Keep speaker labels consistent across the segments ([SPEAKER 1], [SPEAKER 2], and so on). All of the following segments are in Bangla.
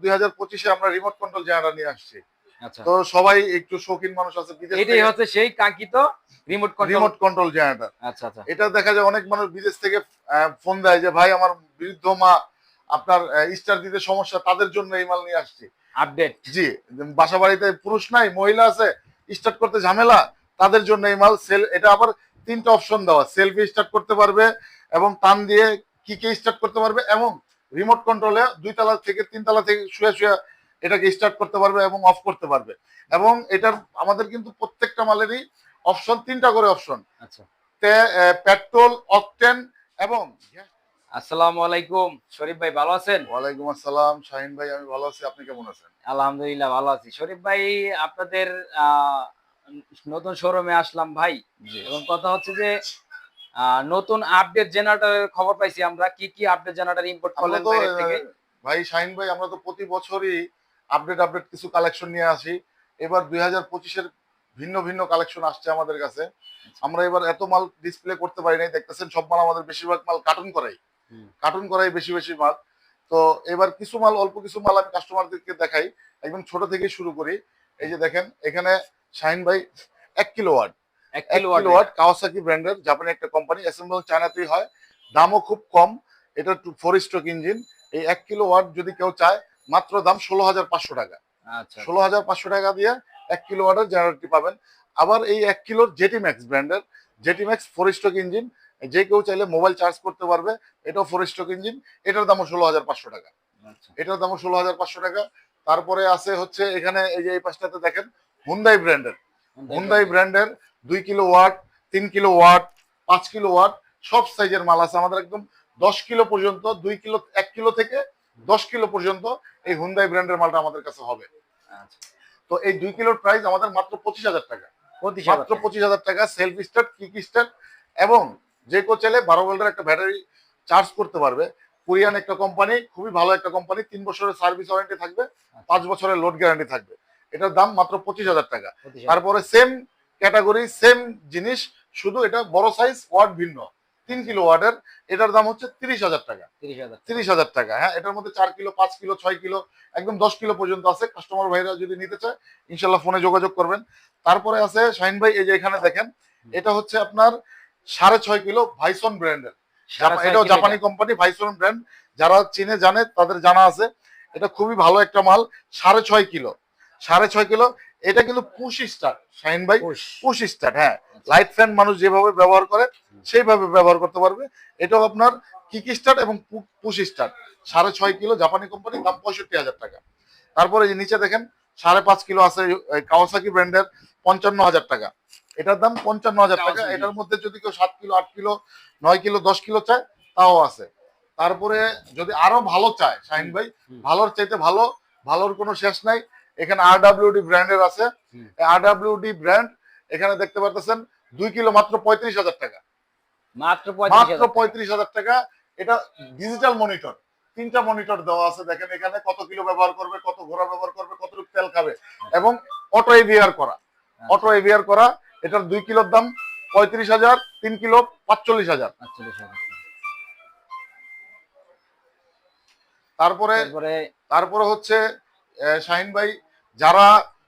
[SPEAKER 1] দুই হাজার পঁচিশে আমরা রিমোট কন্ট্রোল জেনারেটর নিয়ে আসছি।
[SPEAKER 2] আচ্ছা।
[SPEAKER 1] তো সবাই একটু শৌখিন মানুষ আছে বিদেশ
[SPEAKER 2] এটাই হচ্ছে সেই কাঙ্ক্ষিত remote control
[SPEAKER 1] remote control generator
[SPEAKER 2] আচ্ছা আচ্ছা।
[SPEAKER 1] এটা দেখা যায় অনেক মানুষ বিদেশ থেকে ফোন দেয় যে ভাই আমার বৃদ্ধ মা আপনার স্টার দিতে সমস্যা তাদের জন্য এই মাল নিয়ে আসছি।
[SPEAKER 2] আপডেট
[SPEAKER 1] জি বাসা বাড়িতে পুরুষ নাই মহিলা আছে স্টার্ট করতে ঝামেলা তাদের জন্য এই মাল সেল এটা আবার তিনটা অপশন দেওয়া সেলফি স্টার্ট করতে পারবে এবং টান দিয়ে কি কে স্টার্ট করতে পারবে এবং রিমোট কন্ট্রোলে দুই তালা থেকে তিন তালা থেকে শুয়ে শুয়ে এটাকে স্টার্ট করতে পারবে এবং অফ করতে পারবে। এবং এটার আমাদের কিন্তু প্রত্যেকটা মালেরই অপশন তিনটা করে অপশন
[SPEAKER 2] আচ্ছা।
[SPEAKER 1] পেট্রোল অকটেন এবং
[SPEAKER 2] আসসালামু আলাইকুম। শরীফ ভাই ভালো আছেন?
[SPEAKER 1] ওয়ালাইকুম আসসালাম। শাহিন ভাই আমি ভালো আছি। আপনি কেমন আছেন?
[SPEAKER 2] আলহামদুলিল্লাহ ভালো আছি। শরীফ ভাই আপনাদের আহ, নতুন শোরুমে আসলাম ভাই। এবং কথা হচ্ছে যে নতুন আপডেট জেনারেটরের খবর পাইছি আমরা। কি কি আপডেট জেনারেটর ইম্পোর্ট করলেন বাইরে থেকে?
[SPEAKER 1] ভাই শাহিন ভাই আমরা তো প্রতি বছরই আপডেট আপডেট কিছু কালেকশন নিয়ে আসি। এবার দুই হাজার পঁচিশের ভিন্ন ভিন্ন কালেকশন আসছে আমাদের কাছে। আমরা এবার এত মাল ডিসপ্লে করতে পারি নাই। দেখতেছেন সব মাল আমাদের বেশিরভাগ মাল কার্টুন করাই। কার্টুন করাই বেশি বেশি মাল। তো এবার কিছু মাল অল্প কিছু মাল আমি কাস্টমারদেরকে দেখাই। একদম ছোট থেকে শুরু করি। এই যে দেখেন এখানে শাহিন ভাই এক কিলো ওয়াট
[SPEAKER 2] এক
[SPEAKER 1] কিলোওয়াট কাওয়াসাকি ব্র্যান্ডের জাপানি একটা কোম্পানি অ্যাসেম্বল চায়নাতেই হয়। দামও খুব কম এটা ফোর স্ট্রোক ইঞ্জিন এই এক কিলো ওয়াট যদি কেউ চায় মাত্র দাম ষোলো হাজার পাঁচশো টাকা।
[SPEAKER 2] আচ্ছা।
[SPEAKER 1] ষোলো হাজার পাঁচশো টাকা দিয়ে এক কিলো ওয়াটের জেনারেটরটি পাবেন। আবার এই এক কিলোর জেটি ম্যাক্স ব্র্যান্ডের JT Max four stroke engine যে কেউ চাইলে মোবাইল চার্জ করতে পারবে এটাও ফোর স্ট্রোক ইঞ্জিন এটার দামও ষোলো হাজার পাঁচশো টাকা।
[SPEAKER 2] আচ্ছা।
[SPEAKER 1] এটার দামও ষোলো হাজার পাঁচশো টাকা। তারপরে আছে হচ্ছে এখানে এই যে এই পাশটাতে দেখেন হুন্দাই ব্র্যান্ডের হুন্দাই ব্র্যান্ডের দুই কিলো ওয়াট তিন কিলো ওয়াট পাঁচ কিলো ওয়াট সব সাইজের মাল আছে। আমাদের একদম দশ কিলো পর্যন্ত দুই কিলো এক কিলো থেকে দশ কিলো পর্যন্ত এই হুন্দাই ব্র্যান্ডের মালটা আমাদের কাছে হবে।
[SPEAKER 2] আচ্ছা।
[SPEAKER 1] তো এই দুই কিলোর প্রাইস আমাদের মাত্র পঁচিশ হাজার টাকা। মাত্র পঁচিশ হাজার টাকা সেলফ স্টার্ট কিক স্টার্ট এবং যে কেউ চাইলে বারো ভোল্টের একটা ব্যাটারি চার্জ করতে পারবে। কোরিয়ান একটা কোম্পানি খুবই ভালো একটা কোম্পানি তিন বছরের সার্ভিস ওয়ারেন্টি থাকবে পাঁচ বছরের লোড গ্যারান্টি থাকবে। এটার দাম মাত্র পঁচিশ হাজার টাকা। তারপরে সেম ক্যাটাগরি সেম জিনিস শুধু এটা বড় সাইজ ওয়াট ভিন্ন। তিন কিলো ওয়াটের এটার দাম হচ্ছে তিরিশ হাজার টাকা।
[SPEAKER 2] তিরিশ হাজার
[SPEAKER 1] তিরিশ হাজার টাকা হ্যাঁ? এটার মধ্যে চার কিলো পাঁচ কিলো ছয় কিলো একদম দশ কিলো পর্যন্ত আছে। কাস্টমার ভাইরা যদি নিতে চায় ইনশাল্লাহ ফোনে যোগাযোগ করবেন। তারপরে আছে শাহিন ভাই এই যে এখানে দেখেন এটা হচ্ছে আপনার সাড়ে ছয় কিলো ভাইসন ব্র্যান্ডের। এটাও জাপানি কোম্পানি ভাইসন ব্র্যান্ড। যারা চিনে জানে তাদের জানা আছে। এটা খুবই ভালো একটা মাল সাড়ে ছয় কিলো। সাড়ে ছয় কিলো এটা কিন্তু পুশ স্টার্ট শাহিন ভাই পুশ স্টার্ট হ্যাঁ। লাইট ফ্যান মানুষ যেভাবে ব্যবহার করে সেইভাবে ব্যবহার করতে পারবে। এটাও আপনার কিক স্টার্ট এবং পুশ স্টার্ট সাড়ে ছয় কিলো জাপানি কোম্পানি দাম পঁয়ষট্টি হাজার টাকা। তারপরে এই যে নিচে দেখেন সাড়ে পাঁচ কিলো আছে কাওয়াসাকি ব্র্যান্ডের পঞ্চান্ন হাজার টাকা। এটার দাম পঞ্চান্ন হাজার টাকা। এটার মধ্যে যদি কেউ সাত কিলো আট কিলো নয় কিলো দশ কিলো চায় তাও আছে। তারপরে যদি আরও ভালো চায় শাহিন ভাই ভালোর চাইতে ভালো ভালোর কোনো শেষ নাই। এখানে আর ডাব্লিউডি ব্র্যান্ডের আছে। আর ডাব্লিউডি ব্র্যান্ড এখানে দেখতে পারতেছেন দুই কিলো মাত্র পঁয়ত্রিশ হাজার টাকা।
[SPEAKER 2] মাত্র পঁয়ত্রিশ
[SPEAKER 1] মাত্র পঁয়ত্রিশ হাজার টাকা। এটা ডিজিটাল মনিটর তিনটা মনিটর দেওয়া আছে দেখেন এখানে কত কিলো ব্যবহার করবে কত ঘোড়া ব্যবহার করবে কতটুকু তেল খাবে এবং অটো এভিআর করা। অটো এভিআর করা এটার দুই কিলোর দাম পঁয়ত্রিশ হাজার তিন কিলো পাঁচচল্লিশ হাজার। তারপরে
[SPEAKER 2] তারপরে
[SPEAKER 1] তারপরে হচ্ছে শাহিন ভাই যারা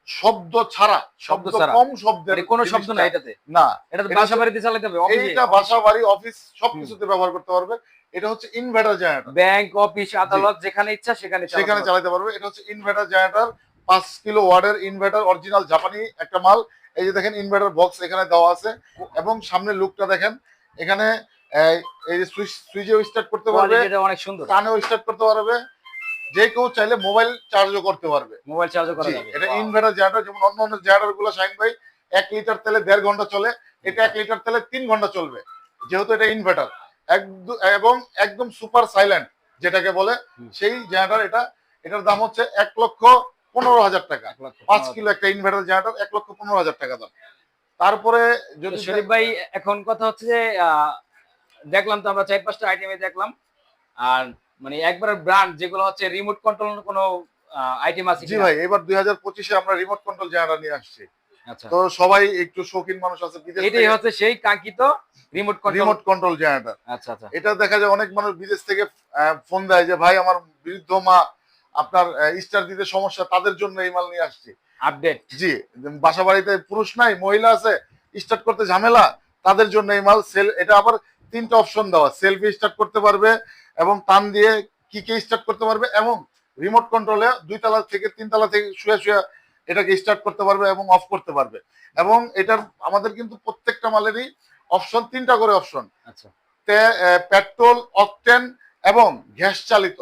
[SPEAKER 1] শব্দ ছাড়া শব্দ। কম শব্দের
[SPEAKER 2] মানে কোনো শব্দ না এটাতে?
[SPEAKER 1] না।
[SPEAKER 2] এটা
[SPEAKER 1] এটা
[SPEAKER 2] বাসা বাড়িতে চালাতে হবে
[SPEAKER 1] এইটা বাসা বাড়ি অফিস সবকিছুতে ব্যবহার করতে পারবে। এটা হচ্ছে ইনভার্টার জেনারেটর
[SPEAKER 2] ব্যাংক অফিস আদালত যেখানে ইচ্ছা সেখানে
[SPEAKER 1] সেখানে। চালাতে পারবে। এটা হচ্ছে ইনভার্টার জেনারেটর পাঁচ কিলো ওয়ার্ডের ইনভার্টার অরিজিনাল জাপানি একটা মাল। এই যে দেখেন ইনভার্টার বক্স এখানে দেওয়া আছে। এবং সামনে লুকটা দেখেন এখানে এই যে সুইচ সুইচেও স্টার্ট করতে পারবে।
[SPEAKER 2] কোয়ালিটিটা অনেক সুন্দর।
[SPEAKER 1] কানেও স্টার্ট করতে পারবে। যে কেউ চাইলে মোবাইল চার্জও করতে পারবে।
[SPEAKER 2] মোবাইল চার্জ করা যাবে।
[SPEAKER 1] এটা ইনভার্টার জেনারেটর যেমন অন্য অন্য জেনারেটরগুলো শাইন ভাই এক লিটার তেলে দেড় ঘণ্টা চলে এটা এক লিটার তেলে তিন ঘণ্টা চলবে যেহেতু এটা ইনভার্টার এবং একদম সুপার সাইলেন্ট যেটাকে বলে সেই জেনারেটর এটা এটার দাম হচ্ছে এক লক্ষ পনেরো হাজার টাকা। পাঁচ কিলো একটা ইনভার্টার জেনারেটর এক লক্ষ পনেরো হাজার টাকা দাম। তারপরে যদি
[SPEAKER 2] শরীফ ভাই এখন কথা হচ্ছে যে দেখলাম তো আমরা চার পাঁচটা আইটেমে দেখলাম আর মানে একবার ব্র্যান্ড যেগুলো হচ্ছে রিমোট কন্ট্রোল কোনো আইটেম আছে
[SPEAKER 1] জি ভাই এবার দুই হাজার পঁচিশে আমরা রিমোট কন্ট্রোল জেনারেটর নিয়ে আসছি।
[SPEAKER 2] আচ্ছা।
[SPEAKER 1] তো সবাই একটু শৌখিন মানুষ আছে বিদেশ
[SPEAKER 2] এটাই হচ্ছে সেই কাঙ্ক্ষিত remote control
[SPEAKER 1] remote control generator
[SPEAKER 2] আচ্ছা আচ্ছা।
[SPEAKER 1] এটা দেখা যায় অনেক মানুষ বিদেশ থেকে ফোন দেয় যে ভাই আমার বৃদ্ধ মা আপনার স্টার দিতে সমস্যা তাদের জন্য এই মাল নিয়ে আসছি।
[SPEAKER 2] আপডেট
[SPEAKER 1] জি বাসা বাড়িতে পুরুষ নাই মহিলা আছে স্টার্ট করতে ঝামেলা তাদের জন্য এই মাল সেল এটা আবার তিনটা অপশন দেওয়া সেলফি স্টার্ট করতে পারবে এবং টান দিয়ে কি কে স্টার্ট করতে পারবে এবং রিমোট কন্ট্রোলে দুই তলা থেকে তিন তলা থেকে শুয়ে শুয়ে এটাকে স্টার্ট করতে পারবে এবং অফ করতে পারবে। এবং এটার আমাদের কিন্তু প্রত্যেকটা মালেরই অপশন তিনটা করে অপশন
[SPEAKER 2] আচ্ছা।
[SPEAKER 1] পেট্রোল অকটেন এবং গ্যাস চালিত।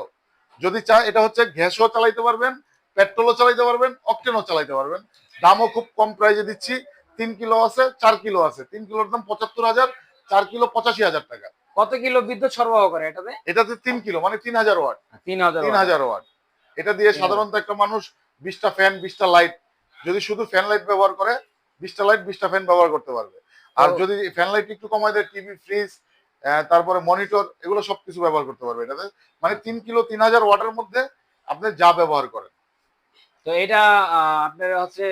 [SPEAKER 1] যদি চান এটা হচ্ছে গ্যাসও চালাইতে পারবেন পেট্রোলও চালাইতে পারবেন অকটেনও চালাইতে পারবেন। দামও খুব কম প্রাইজে দিচ্ছি। তিন কিলো আছে চার কিলো আছে। তিন কিলোর দাম পঁচাত্তর হাজার চার কিলো পঁচাশি হাজার টাকা।
[SPEAKER 2] কত কিলো বিদ্যুৎ সরবরাহ করে এটাতে?
[SPEAKER 1] এটাতে তিন কিলো মানে তিন হাজার ওয়াট।
[SPEAKER 2] তিন হাজার
[SPEAKER 1] তিন হাজার ওয়াট। এটা দিয়ে সাধারণত একটা মানুষ বিশটা ফ্যান বিশটা লাইট যদি শুধু ফ্যান লাইট ব্যবহার করে বিশটা লাইট বিশটা ফ্যান ব্যবহার করতে পারবে। আর যদি ফ্যান লাইট একটু কমায় দেয় টিভি ফ্রিজ তারপরে মনিটর এগুলো সবকিছু ব্যবহার করতে পারবে এটাতে। মানে তিন কিলো তিন হাজার ওয়াটের মধ্যে আপনি যা ব্যবহার করেন।
[SPEAKER 2] তো এটা আপনার হচ্ছে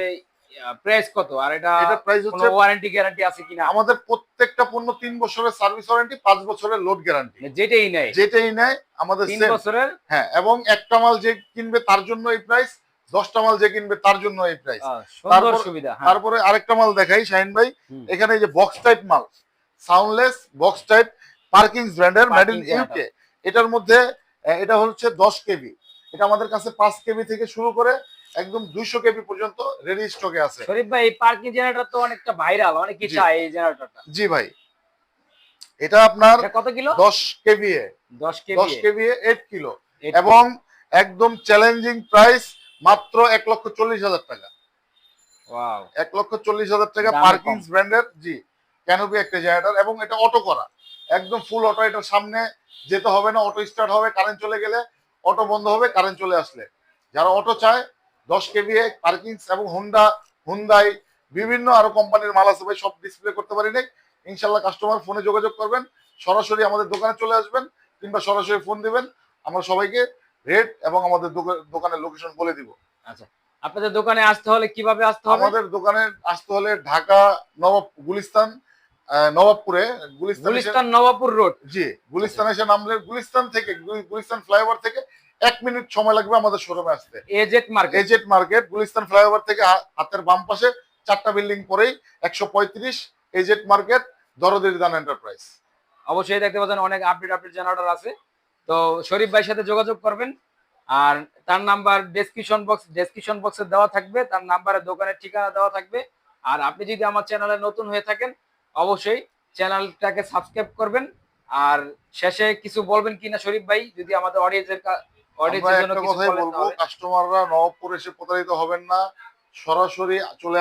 [SPEAKER 2] প্রাইস কত? আর এটা
[SPEAKER 1] এটা প্রাইস হচ্ছে
[SPEAKER 2] ওয়ারেন্টি গ্যারান্টি আছে কিনা?
[SPEAKER 1] আমাদের প্রত্যেকটা পণ্য তিন বছরের সার্ভিস ওয়ারেন্টি পাঁচ বছরের লোড গ্যারান্টি
[SPEAKER 2] যেটাই নেয়।
[SPEAKER 1] যেটাই নেয় আমাদের
[SPEAKER 2] তিন
[SPEAKER 1] same।
[SPEAKER 2] বছরের?
[SPEAKER 1] হ্যাঁ এবং একটা মাল যে কিনবে তার জন্য এই প্রাইস দশটা মাল যে কিনবে তার জন্য এই প্রাইস
[SPEAKER 2] সুন্দর
[SPEAKER 1] তারপর-
[SPEAKER 2] সুবিধা হ্যাঁ।
[SPEAKER 1] তারপরে আরেকটা মাল দেখাই শাহিন ভাই। এখানে এই যে বক্স টাইপ মাল সাউন্ডলেস বক্স টাইপ পার্কিং ব্র্যান্ডের মেড ইন ইউকে এটার মধ্যে এটা হচ্ছে দশ কেবি। এটা আমাদের কাছে পাঁচ কেবি থেকে শুরু করে একদম দুইশো কেবি পর্যন্ত রেডি স্টকে আছে।
[SPEAKER 2] শরীফ ভাই এই পার্কিং জেনারেটর তো অনেকটা ভাইরাল অনেকে
[SPEAKER 1] জি।
[SPEAKER 2] চায় এই জেনারেটরটা
[SPEAKER 1] জি ভাই। এটা আপনার
[SPEAKER 2] কত কিলো?
[SPEAKER 1] দশ কেবি
[SPEAKER 2] দশ
[SPEAKER 1] দশ
[SPEAKER 2] কেবি
[SPEAKER 1] কেবি এইট কিলো। এবং একদম চ্যালেঞ্জিং প্রাইস মাত্র এক লক্ষ চল্লিশ হাজার টাকা।
[SPEAKER 2] ওয়াও
[SPEAKER 1] এক লক্ষ চল্লিশ হাজার টাকা পার্কিং ব্র্যান্ডের জি। ক্যানোপি একটা জেনারেটর এবং এটা অটো করা। একদম ফুল অটো এটার সামনে যেতে হবে না অটো স্টার্ট হবে কারেন্ট চলে গেলে অটো বন্ধ হবে কারেন্ট চলে আসলে। যারা অটো চায় দশ কেভিএ পার্কিং এবং হুন্ডা হুন্দাই বিভিন্ন আরও কোম্পানির মাল আছে ভাই সব ডিসপ্লে করতে পারি নাই। ইনশাল্লাহ কাস্টমার ফোনে যোগাযোগ করবেন সরাসরি আমাদের দোকানে চলে আসবেন কিংবা সরাসরি ফোন দিবেন আমরা সবাইকে রেট এবং আমাদের দোকা- দোকানের লোকেশন বলে দিব।
[SPEAKER 2] আচ্ছা আপনাদের দোকানে আসতে হলে কীভাবে আসতে হবে?
[SPEAKER 1] আমাদের দোকানে আসতে হলে ঢাকা নবাব গুলিস্তান নবাবপুরে গুলিস্তান
[SPEAKER 2] নবাবপুর রোড
[SPEAKER 1] জি গুলিস্তান এসে নামলে গুলিস্তান থেকে গুলি- গুলিস্তান ফ্লাইওভার থেকে এক মিনিট সময় লাগবে আমাদের শোরুমে আসতে।
[SPEAKER 2] এজেট মার্কেট।
[SPEAKER 1] এজেট মার্কেট গুলিস্তান ফ্লাইওভার থেকে হাতের বাম পাশে চারটা বিল্ডিং পরেই একশো পঁয়ত্রিশ এজেট মার্কেট দরদের দান এন্টারপ্রাইজ।
[SPEAKER 2] অবশ্যই দেখতে পাচ্ছেন অনেক আপডেট আপডেট জেনারেটর আছে। তো শরীফ ভাইয়ের সাথে যোগাযোগ করবেন। আর তার নাম্বার ডেসক্রিপশন বক্স ডেসক্রিপশন বক্সে দেওয়া থাকবে। তার নাম্বারে দোকানের ঠিকানা দেওয়া থাকবে। আর আপনি যদি আমার চ্যানেলে নতুন হয়ে থাকেন অবশ্যই চ্যানেলটাকে সাবস্ক্রাইব করবেন। আর শেষে কিছু বলবেন কিনা শরীফ ভাই যদি আমাদের অডিয়েন্সের
[SPEAKER 1] আমরা একটা কথাই বলব কাস্টমাররা নবাবপুর এসে প্রতারিত হবেন না। সরাসরি চলে